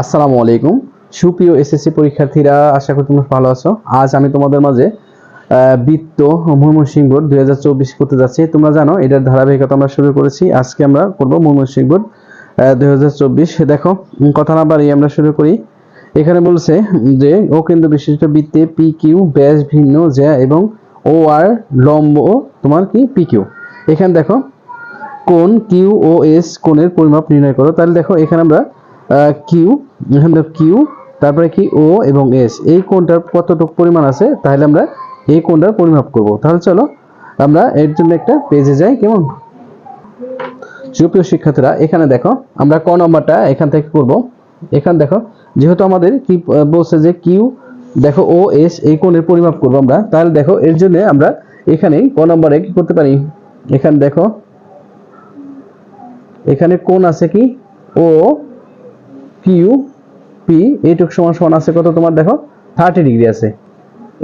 আসসালামু আলাইকুম। সুপ্রিয় এসএসসি পরীক্ষার্থীরা, আশা করি তোমরা ভালো আছো। আজ আমি তোমাদের মাঝে বৃত্ত ময়মনসিংহ বোর্ড দুই হাজার চব্বিশ করতে যাচ্ছি। তোমরা জানো, এটার ধারাবাহিকতা আমরা শুরু করেছি। আজকে আমরা করব ময়মনসিংহ বোর্ড দুই হাজার চব্বিশ। দেখো কথা না বাড়িয়ে আমরা শুরু করি। এখানে বলছে যে, ও কেন্দ্র বিশিষ্ট বৃত্তে পি কিউ ব্যাস, ভিন্ন, জ্যা এবং ও আর লম্ব তোমার কি? পি কিউ এখানে দেখো কোন কিউ ও এস কোণের পরিমাপ নির্ণয় করো। তাহলে দেখো, এখানে আমরা কিউ এখানে কিউ তারপরে কি ও এবং এস এই কোণটার কতটুকু পরিমাণ আছে, তাহলে আমরা এই কোণটার পরিমাপ করব। তাহলে চলো, আমরা এর জন্য একটা পেজে যাই, কেমন? সুপ্রিয় শিক্ষার্থীরা, এখানে দেখো, আমরা ক নম্বরটা এখান থেকে করব। এখানে দেখো, যেহেতু আমাদের কি বলছে যে কিউ দেখো ও এস এই কোণের পরিমাপ করব আমরা, তাহলে দেখো, এর জন্য আমরা এখানেই ক নম্বরে কি করতে পারি? এখানে দেখো, এখানে কোণ আছে কি? ও কিউ পি এইটুক সমান সমান আছে কত তোমার দেখো? থার্টি ডিগ্রি আছে।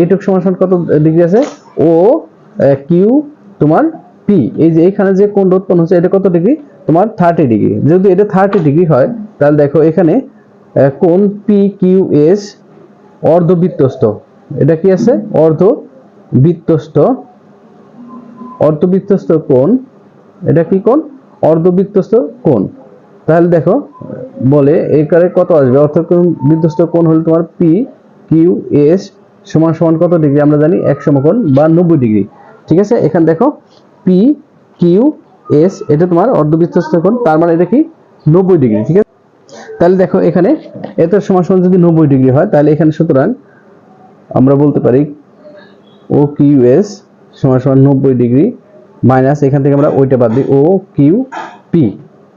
এইটুক সমান সমান কত ডিগ্রি আছে? ও কিউ তোমার পি এই যে এখানে যে কোণ উৎপন্ন হচ্ছে, এটা কত ডিগ্রি তোমার থার্টি ডিগ্রি যদি এটা থার্টি ডিগ্রি হয়, তাহলে দেখো এখানে কোণ পি কিউ এস অর্ধবৃত্তস্থ। এটা কি আছে? অর্ধবৃত্তস্থ। অর্ধবৃত্তস্থ কোণ, এটা কি কোণ? অর্ধবৃত্তস্থ কোণ। তাহলে দেখো, বলে এখানে কত আসবে? অর্থাৎ বিধ্বস্ত কোণ হলো তোমার পি কিউ এস সমান সমান কত ডিগ্রি? আমরা জানি এক সমকোণ বা নব্বই ডিগ্রি। ঠিক আছে? এখানে দেখো পি কিউ এস এটা তোমার অর্ধবৃত্তস্থ কোণ, তার মানে এটা কি? নব্বই ডিগ্রি। ঠিক আছে? তাহলে দেখো, এখানে এত সমান সমান যদি নব্বই ডিগ্রি হয়, তাহলে এখানে সুতরাং আমরা বলতে পারি ও কিউ এস সমান সমান নব্বই ডিগ্রি মাইনাস এখান থেকে আমরা ওইটা বাদ দিই ও কিউ পি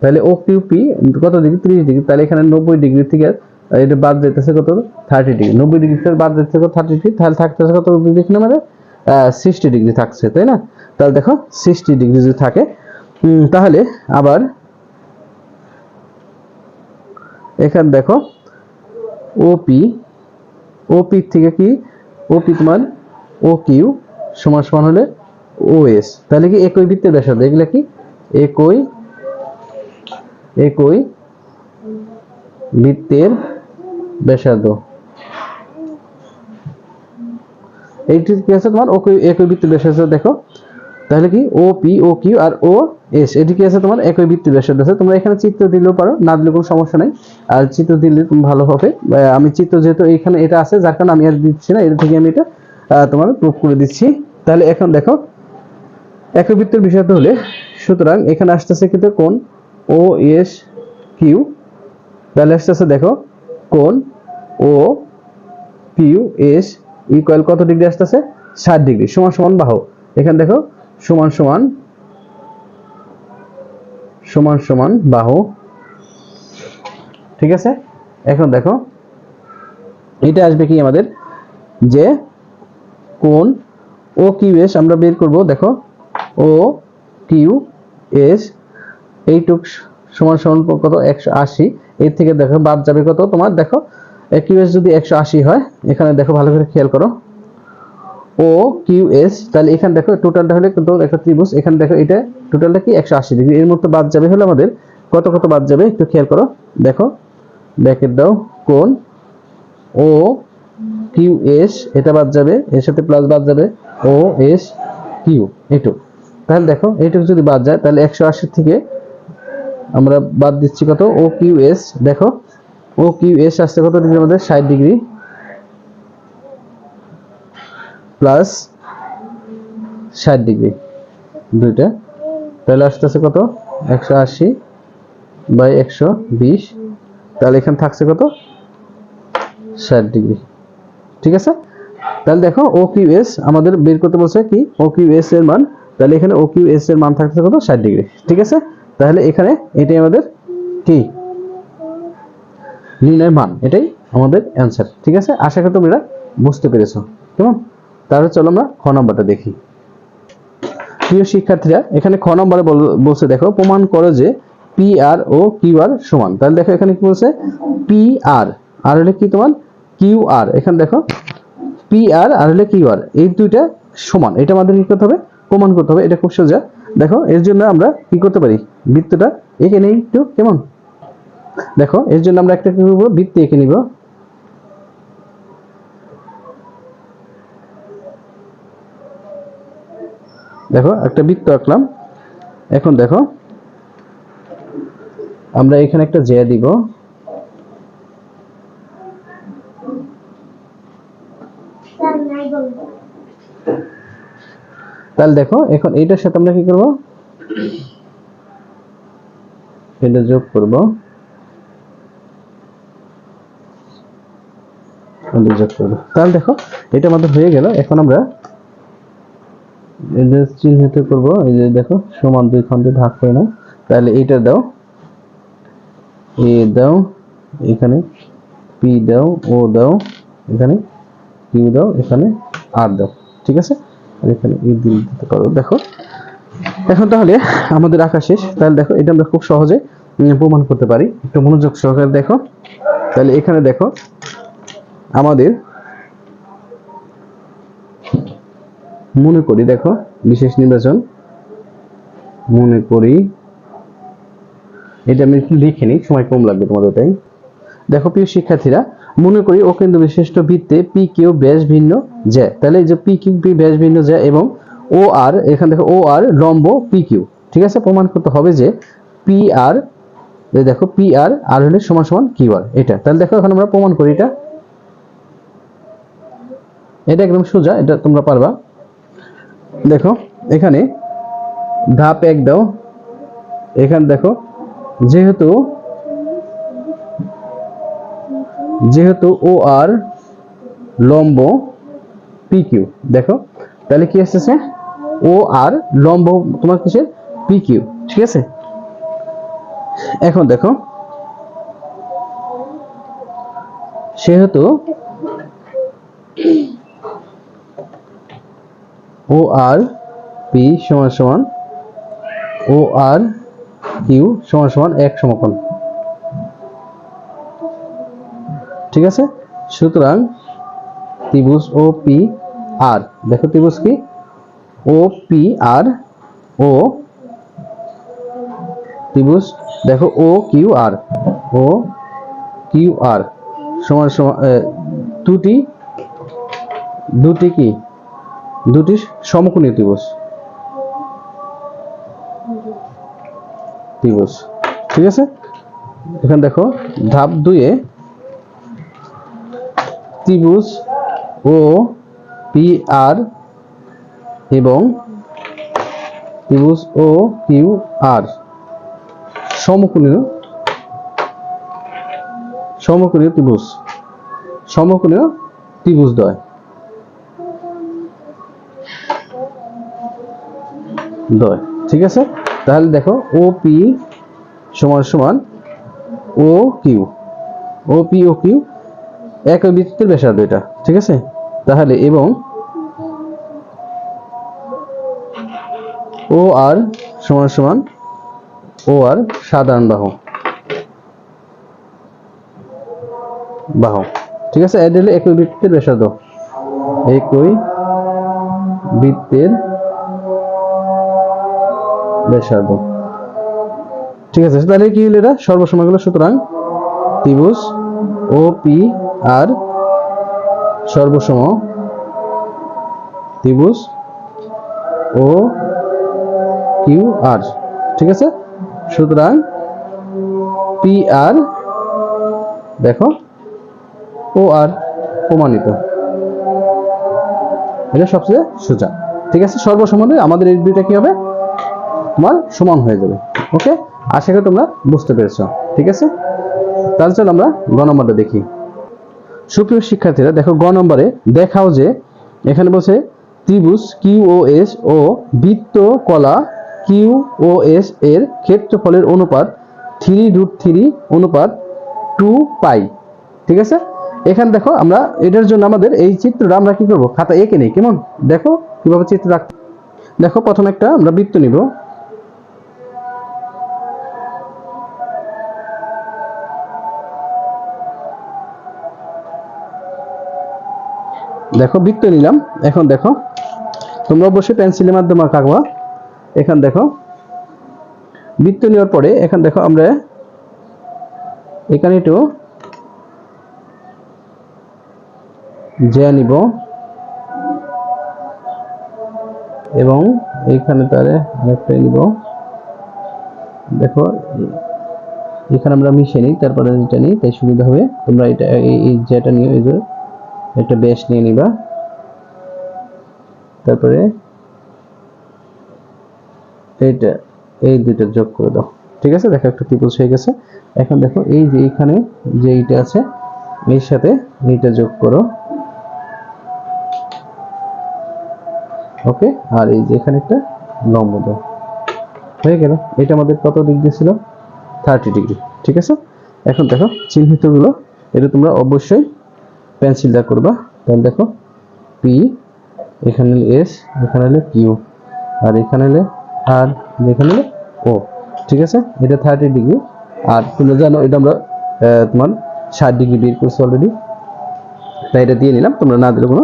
তাহলে ও কিউ পি কত ডিগ্রি ত্রিশ ডিগ্রি তাহলে এখানে নব্বই ডিগ্রি থেকে এটা বাদ যেতেছে কত? থার্টি ডিগ্রি নব্বই ডিগ্রি থেকে বাদ যেতেছে কত? থার্টি ডিগ্রি তাহলে থাকতেছে কত? ডিগ্রি এখানে আমাদের? সিক্সটি ডিগ্রি থাকছে, তাই না? তাহলে দেখো সিক্সটি ডিগ্রি যদি থাকে তাহলে আবার এখানে দেখো ওপি ওপি থেকে কি? ওপি তোমার ও কিউ সমান সমান হলে ও এস তাহলে কি একই বৃত্তের ব্যাসার্ধ? এগুলা কি? একই একই বৃত্তের ব্যাসার্ধ। এইটি কি আছে তোমার? একই বৃত্তের ব্যাসার্ধ, দেখো। তাহলে কি? ও পি ও কিউ আর ও এস এটি কি আছে তোমার? একই বৃত্তের ব্যাসার্ধ আছে। তোমরা এখানে চিত্র দিলেও পারো, না দিলে কোনো সমস্যা নাই। আর চিত্র দিলে তুমি ভালো হবে। আমি চিত্র যেহেতু এখানে এটা আছে, যার কারণে আমি আর দিচ্ছি না। এটা থেকে আমি এটা তোমার প্রুফ করে দিচ্ছি। তাহলে এখন দেখো, একই বৃত্তের বিষয় হলে, সুতরাং এখানে আসতেছে কিন্তু কোন? ও এস কিউ তাহলে আসতেছে দেখো কোন ও কিউ এস ইকুয়াল কত ডিগ্রি আসতেছে? ষাট ডিগ্রি, সমান সমান বাহু। এখানে দেখো, সমান সমান সমান সমান বাহু। ঠিক আছে? এখন দেখো, এটা আসবে কি আমাদের? যে কোন ও কিউ এস আমরা বের করব, দেখো ও কিউ এস এইটুক সমান সমান কত? একশো আশি। এর থেকে দেখো, বাদ যাবে কত? তোমার দেখো কিউ এস যদি একশো আশি হয়, এখানে দেখো ভালো করে খেয়াল করো। ও, কিউ এস, তাহলে এখানে দেখো, টোটালটা হলে কিন্তু একটা ত্রিভুজ, এখানে দেখো এটা, টোটালটা কি? একশো আশি ডিগ্রি। এর মধ্যে বাদ যাবে হলো আমাদের কত কত বাদ যাবে? একটু খেয়াল করো। দেখো ব্যাকেট দাও, কোন? ও, কিউ এস, এটা বাদ যাবে, এর সাথে প্লাস বাদ যাবে, ও এস, কিউ এটুক তাহলে দেখো, এইটুকু যদি বাদ যায়, তাহলে একশো আশি থেকে আমরা বাদ দিচ্ছি কত? ও কিউ এস দেখো। ও কিউ এস আসছে কত? ডিগ্রি আমাদের ষাট ডিগ্রি। প্লাস ষাট ডিগ্রি দুইটা। তাহলে আসতেছে কত? একশো আশি বাই একশো বিশ। তাহলে এখানে থাকছে কত? ষাট ডিগ্রি। ঠিক আছে? তাহলে দেখো ও কিউ এস আমাদের বের করতে বলছে কি? ও কিউ এস এর মান। তাহলে এখানে ও কিউ এস এর মান থাকছে কত? ষাট ডিগ্রি। ঠিক আছে? তাহলে এখানে এটাই আমাদের কি? নির্ণয় মান, এটাই আমাদের অ্যান্সার ঠিক আছে? আশা করি তোমরা বুঝতে পেরেছ। কেমন? তাহলে চলো আমরা খ নম্বরটা দেখি। প্রিয় শিক্ষার্থীরা, এখানে খ নম্বরে বলছে, দেখো, প্রমাণ করো যে পি আর ও কিউ আর সমান। তাহলে দেখো এখানে কি বলছে? পি আর আর হলে কি তোমার? কিউ আর এখানে দেখো পি আর আর হলে কিউ আর এই দুইটা সমান। এটা আমাদের কি করতে হবে? প্রমাণ করতে হবে। এটা খুব সোজা। দেখো, এর জন্য আমরা কি করতে পারি? বৃত্তটা এঁকে নেই একটু, কেমন? দেখো, এর জন্য আমরা একটা কি করব? বৃত্তি এঁকে নিব। দেখো, একটা বৃত্ত আঁকলাম। এখন দেখো, আমরা এখানে একটা জে দিব। তাহলে দেখো, এখন এইটার সাথে আমরা কি করব? এটা যোগ করব। তাহলে দেখো, এটা আমাদের হয়ে গেল। এখন আমরা চিহ্নিত করব। এই যে দেখো, সমান দুই খণ্ডে ভাগ নাও। তাহলে এইটা দাও। এ দাও, এখানে পি দাও, ও দাও, এখানে কিউ দাও, এখানে আর দাও। ঠিক আছে? আর এখানে এই দিল দিতে পারো। দেখো। এখন তাহলে আমাদের আঁকা শেষ। তাহলে দেখো, এটা আমরা খুব সহজে প্রমাণ করতে পারি। একটু মনোযোগ সহকারে দেখো। তাহলে এখানে দেখো, আমাদের মনে করি, দেখো, বিশেষ নির্বাচন। মনে করি, এটা আমি একটু লিখে নিই, সময় কম লাগবে তোমাদের, তাই? দেখো, প্রিয় শিক্ষার্থীরা মনে করি ও কেন্দ্র বিশিষ্ট বৃত্তে পি কিউ ব্যাস ভিন্ন জ্যা তাহলে যে পি কিউ, পি ব্যাস ভিন্ন জ্যা এবং ও আর, এখানে দেখো ও আর, লম্ব পি কিউ। ঠিক আছে? প্রমাণ করতে হবে যে পি আর দেখো, পি আর আর হলে সমান সমান কিউ আর। এটা। তাহলে দেখো, এখন আমরা প্রমাণ করি এটা। এটা একদম সোজা, এটা তোমরা পারবা। দেখো, এখানে ধাপ এক দাও। এখানে দেখো, যেহেতু যেহেতু ও আর লম্ব পি কিউ দেখো। তাহলে কি আসতেছে? ও আর লম্ব, তোমার কিসের পি কিউ ঠিক আছে? এখন দেখো। সেহেতু ও আর পি সমান সমান ও আর কিউ সমান সমান এক সমকোণ। ঠিক আছে? সুতরাং ত্রিভুজ ও পি আর দেখো ত্রিভুজ কি? ও পি আর ও ত্রিভুজ, দেখো ও কিউ আর ও কিউ আর সমান সমান দুটি দুটি কি? দুটি সমকোণী ত্রিভুজ। ত্রিভুজ, ঠিক আছে? এখানে দেখো ধাপ দুইয়ে ত্রিভুজ ও পি আর এবং ত্রিভুজ ও কিউ আর সমকোণীয় সমকোণীয় ত্রিভুজ, সমকোণীয় দ্বয়। দয় ঠিক আছে? তাহলে দেখো ও পি সমান সমান O Q O P O Q একই বৃত্তের ব্যাসার্ধ এটা ঠিক আছে? তাহলে এবং ও আর সমান সমান ও আর সাধারণ বাহু। বাহু, ঠিক আছে? এটা হলো একই বৃত্তের ব্যাসার্ধ একই বৃত্তের ব্যাসার্ধ ঠিক আছে? তাহলে কি হলো এটা সর্বসময় গেল সুতরাং ত্রিভুজ ও পি আর সর্বসম ত্রিভুজ ও কিউ আর, ঠিক আছে? সুতরাং পি আর দেখো ও আর প্রমাণিত। এটা সবচেয়ে সোজা, ঠিক আছে? সর্বসম্বন্ধে আমাদের এই দুইটা কি হবে? তোমার সমান হয়ে যাবে, ওকে? আশা করি তোমরা বুঝতে পেরেছ, ঠিক আছে? তাহলে চলো আমরা গ নম্বরটা দেখি। সুপ্রিয় শিক্ষার্থীরা, দেখো গ নম্বরে দেখাও যে এখানে বলছে ত্রিভুজ কিউ ও এস ও বৃত্ত কলা কিউ ও এস এর ক্ষেত্রফলের অনুপাত থ্রি রুট থ্রি অনুপাত টু পাই। ঠিক আছে? এখানে দেখো আমরা এটার জন্য আমাদের এই চিত্রটা আমরা কি করব? খাতা এঁকে নেই। কেমন? দেখো কীভাবে চিত্র রাখ দেখো প্রথমে একটা আমরা বৃত্ত নিব। দেখো বৃত্ত নিলাম। এখন দেখো, তোমরা অবশ্যই পেন্সিলের মাধ্যমে আঁকবা। এখান দেখো বৃত্ত নেওয়ার পরে এখান দেখো আমরা এখানে একটু জ্যা নিব। এবং এইখানে তারে আরেকটা নিব। দেখো, এখানে আমরা মিশে নিই, তারপরে যেটা নিই, তাই সুবিধা হবে। তোমরা এটা, এই এই যেটা নিয়ে, এই একটা বেশ নিয়ে নিবা। তারপরে এইটা, এই দুইটা যোগ করে দাও। ঠিক আছে? দেখো একটা ত্রিভুজ হয়ে গেছে। এখন দেখো, এই যে এইখানে যে এইটা আছে, এর সাথে এইটা যোগ করো। ওকে? আর এই যে এখানে একটা লম্ব দাও। হয়ে গেল। এটা আমাদের কত ডিগ্রি ছিল থার্টি ডিগ্রি। ঠিক আছে? এখন দেখো, চিহ্নিতগুলো, এটা তোমরা অবশ্যই পেন্সিল দা করবা। তাহলে দেখো পি এখানে এস এখানে হলে কিউ আর এখানে হলে আর এখানে হলে ও ঠিক আছে? এটা থার্টি ডিগ্রি আর তোমরা জানো, এটা আমরা তোমার ষাট ডিগ্রি বের করছি অলরেডি তাই এটা দিয়ে নিলাম, তোমরা না দিলে কোনো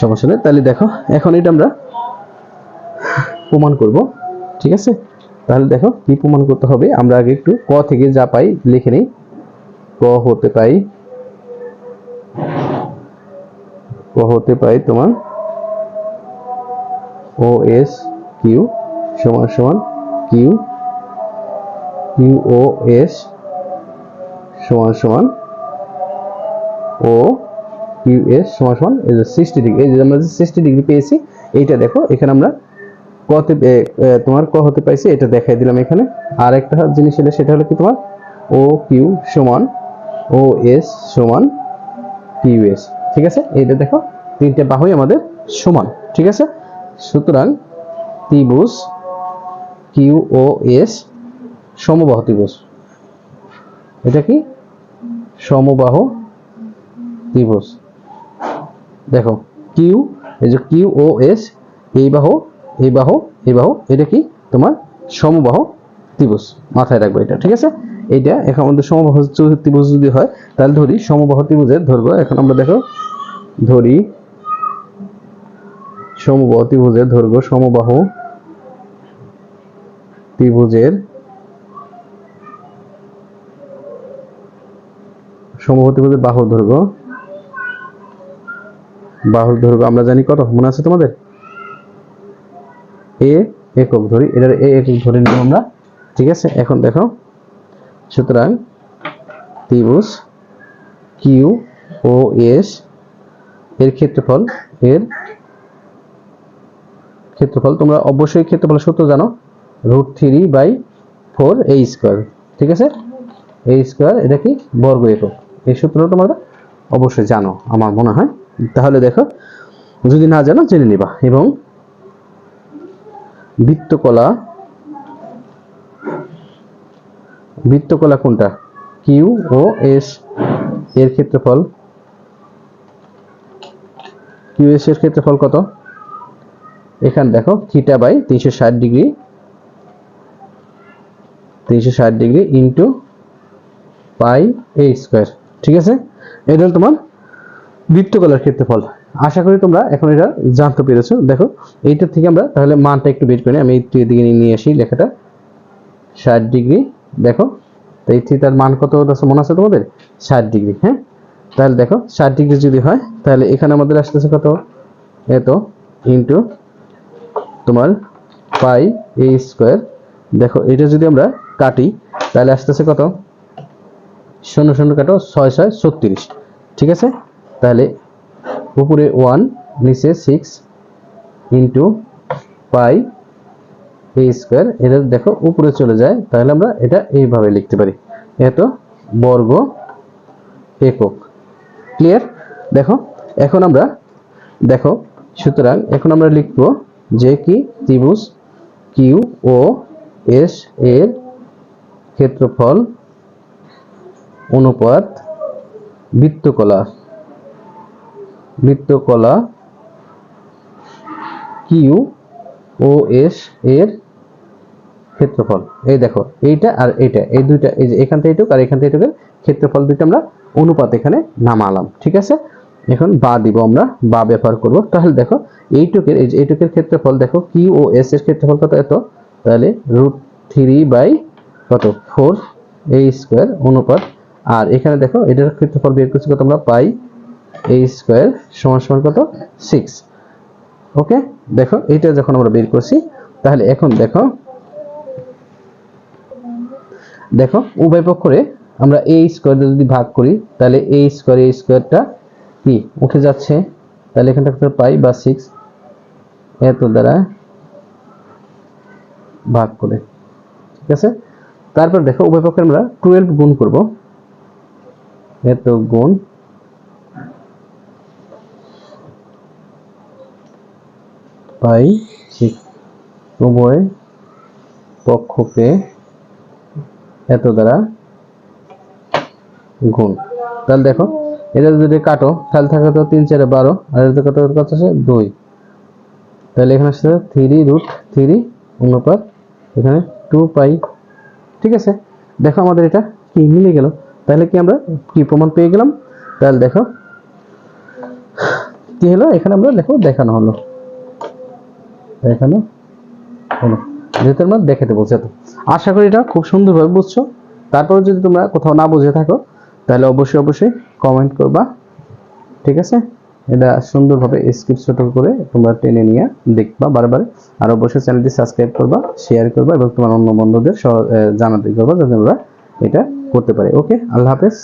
সমস্যা নেই। তাহলে দেখো, এখন এটা আমরা প্রমাণ করব, ঠিক আছে? তাহলে দেখো, কি প্রমাণ করতে হবে? আমরা আগে একটু ক থেকে যা পাই লিখে নিই। ক হতে পাই ক হতে পাই তোমার ও এস কিউ সমান সমান কিউ কিউ ও এস সমান সমান ও কিউ এস সমান সমান এই যে সিক্সটি ডিগ্রি এই যে আমরা যে সিক্সটি ডিগ্রি পেয়েছি, এইটা দেখো, এখানে আমরা কতে তোমার ক হতে পাইছি, এটা দেখাই দিলাম এখানে। আর একটা জিনিস হলো, সেটা হলো কি তোমার? ও কিউ সমান ও এস সমান কিউ এস ঠিক আছে? এইটা দেখো, তিনটে বাহুই আমাদের সমান, ঠিক আছে? সুতরাং ত্রিভুজ কিউ ও এস সমবাহু ত্রিভুজ। এটা কি? সমবাহু ত্রিভুজ। দেখো কিউ এই যে কিউ ও এস এই বাহু এই বাহু এই বাহু, এটা কি? তোমার সমবাহু ত্রিভুজ, মাথায় রাখবে এটা, ঠিক আছে? এইটা, এখন আমাদের সমবাহু ত্রিভুজ যদি হয়, তাহলে ধরি সমবাহু ত্রিভুজের ধরবো এখন আমরা দেখো, ধরি সমবাহু ত্রিভুজের ধরবো সমবাহু ত্রিভুজের সমবাহু ত্রিভুজের বাহুর দৈর্ঘ্য বাহুর দৈর্ঘ্য আমরা জানি কত? মনে আছে তোমাদের? এ একক, ধরি। এটার এ একক ধরে নিব আমরা। ঠিক আছে? এখন দেখো। সুতরাং ত্রিভুজ কিউ ও এস এর ক্ষেত্রফল এর ক্ষেত্রফল। তোমরা অবশ্যই ক্ষেত্রফল সূত্র জানো। Root three by four A square. ঠিক আছে? এ স্কোয়ার, এটা কি? বর্গ একক। এই সূত্রটা তোমরা অবশ্যই জানো, আমার মনে হয়। তাহলে দেখো, যদি না জানো, জেনে নিবা। এবং বৃত্তকলা বৃত্তকলা কোনটা? কিউ ও এস এর ক্ষেত্রফল। কিউ এস এর ক্ষেত্রফল কত? এখানে দেখো থিটা বাই তিনশো ষাট ডিগ্রি তিনশো ষাট degree into pi A square ঠিক আছে? এটা হলো তোমার বৃত্তকলার ক্ষেত্রফল। আশা করি তোমরা এখন এটা জানতে পেরেছ। দেখো এইটা থেকে আমরা তাহলে মানটা একটু বের করে। আমি একটু এদিকে নিয়ে আসি লেখাটা। ষাট ডিগ্রি দেখো, তো এই থিটার মান কত আছে মনে আছে তোমাদের? ষাট ডিগ্রি হ্যাঁ? তাহলে দেখো, ষাট ডিগ্রি যদি হয়, তাহলে এখানে আমাদের আসতেছে কত? এত ইন্টু তোমার পাই এ স্কোয়ার দেখো, এটা যদি আমরা কাটি, তাহলে আসতেছে কত? শূন্য শূন্য কাটো, ছয় ছয়, ছত্রিশ। ঠিক আছে? তাহলে উপরে ওয়ান নিচে six into pi A square এটা দেখো উপরে চলে যায়, তাহলে আমরা এটা এইভাবে লিখতে পারি। এত বর্গ একক। ক্লিয়ার দেখো, এখন আমরা, দেখো, সুতরাং এখন আমরা লিখব যে কি? ত্রিভুজ কিউ ও এস এর ক্ষেত্রফল অনুপাত বৃত্তকলা। বৃত্তকলা কিউ ও এস এর ক্ষেত্রফল। এই দেখো, এইটা আর এইটা, এই দুইটা, এই যে এখান থেকে এটুক আর এখান থেকে এটুকের ক্ষেত্রফল দুইটা আমরা অনুপাত এখানে নামালাম, ঠিক আছে? এখন বা দিব আমরা, বা ব্যবহার করব। তাহলে দেখো, এইটুকের, এই যে এইটুকের ক্ষেত্রফল দেখো কি ও এস এর ক্ষেত্রফল কত এত? তাহলে রুট থ্রি বাই কত? ফোর এ স্কোয়ার অনুপাত। আর এখানে দেখো, এটার ক্ষেত্রফল বের করছি কত আমরা? পাই এ স্কোয়ার সমান সমান কত? Six okay? দেখো এটা যখন আমরা বের করছি, তাহলে এখন দেখো দেখো, উভয় পক্ষরে আমরা এ স্কোয়ার যদি ভাগ করি, তাহলে এ স্কোয়ার এ স্কোয়ারটা কি? উঠে যাচ্ছে। তাহলে এখানটা পাই বা সিক্স এত দ্বারা ভাগ করে। ঠিক আছে? তারপর দেখো, উভয় পক্ষে আমরা টুয়েলভ গুণ করব। এত গুণ পাই ঠিক উভয় পক্ষকে এত দ্বারা গুণ। তাহলে দেখো, এটা যদি কাটো, তাহলে থাকে তো তিন চারে বারো, আর এটা কত কত আছে দুই। তাহলে এখানে আসছে থ্রি রুট থ্রি অনুপাত, এখানে টু পাই। ঠিক আছে? দেখো আমাদের এটা কি মিলে গেল। তাহলে কি আমরা কি প্রমাণ পেয়ে গেলাম? তাহলে দেখো, কি হলো? এখানে আমরা দেখো দেখানো হলো। দেখানো হলো যেহেতু আমরা দেখাতে বলছে তো আশা করি এটা খুব সুন্দরভাবে বুঝছ। তারপরে যদি তোমরা কোথাও না বুঝে থাকো, তাহলে অবশ্যই অবশ্যই কমেন্ট করবা। ঠিক আছে? এটা সুন্দরভাবে স্ক্রিপ্ট ছোট করে তোমরা টেনে নিয়ে দেখবা বারবার। আর অবশ্যই চ্যানেলটি সাবস্ক্রাইব করবা শেয়ার করবা এবং তোমার অন্য বন্ধুদের জানাতে করবা, যাতে ওরা এটা করতে পারে। ওকে আল্লাহ হাফেজ।